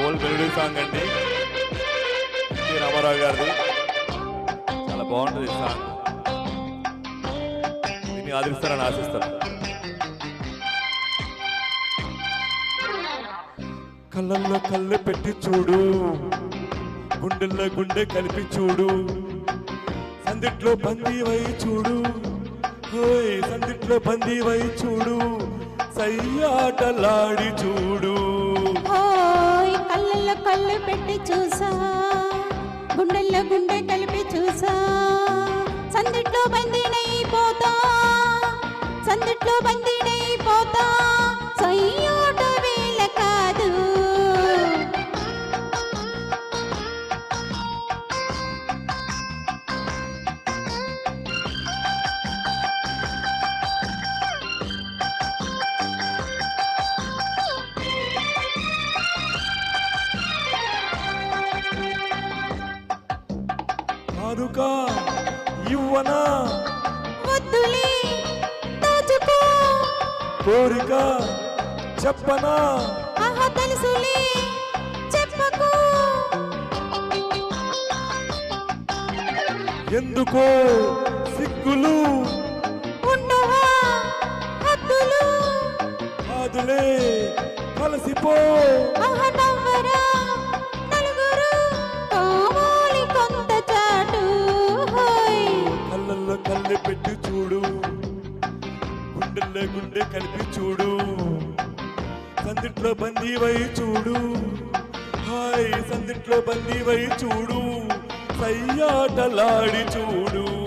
Old melody song అండి. N T Rama Rao గారిది. చాలా బాగుంటుంది ఈ సాంగ్. దీన్ని ఆదరిస్తారని ఆశిస్తాను కళ్ళల్లో కళ్ళు పెట్టి చూడు. గుండెల్లో గుండె కలిపి చూడు. సందిట్లో బందీ వై చూడు. సందిట్లో బందీ వై చూడు. సయ్యాటలాడి చూడు. కళ్ళు పెట్టి చూసా. గుండెల్లో గుండె కలిపి చూసా. సందిట్లో బందీనైపోతా సందిట్లో బందీనైపోతా కానుక ఇవ్వనా. కోరిక చెప్పనా. ఆహా తెలుసులే చెప్పకు. ఎందుకో సిగ్గులు? ఉండవా హద్దులు? కాదులే కలిసిపో. గుండెల్లో గుండె కలిపి చూడు. సందిట్లో బందీ వై చూడు. హాయ్ సందిట్లో బందీ వై చూడు. సయ్యాటలాడి చూడు.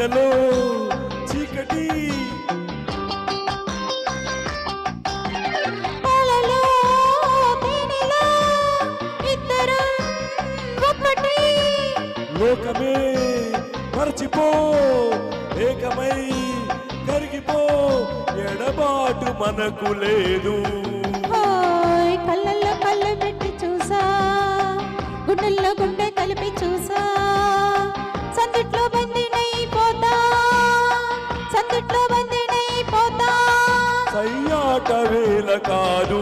ఎండలో చీకటి. లోకమే మరచిపో ఏకమై కరిగిపో ఎడబాటు మనకు లేదు. సయ్యాట వేల కాదు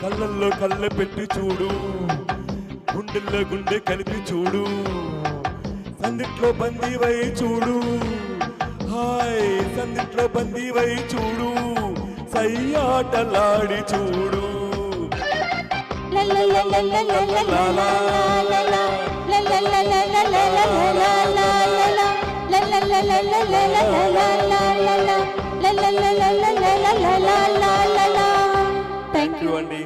కళ్ళల్లో కళ్ళ పెట్టి చూడు గుండెల్లో గుండె కలిపి చూడు సందిట్లో బందీ వై చూడు హాయ్ సందిట్లో బందీ వై చూడు సయ్యాటలాడి చూడు థ్యాంక్ థ్యాంక్ యూ యూ అండి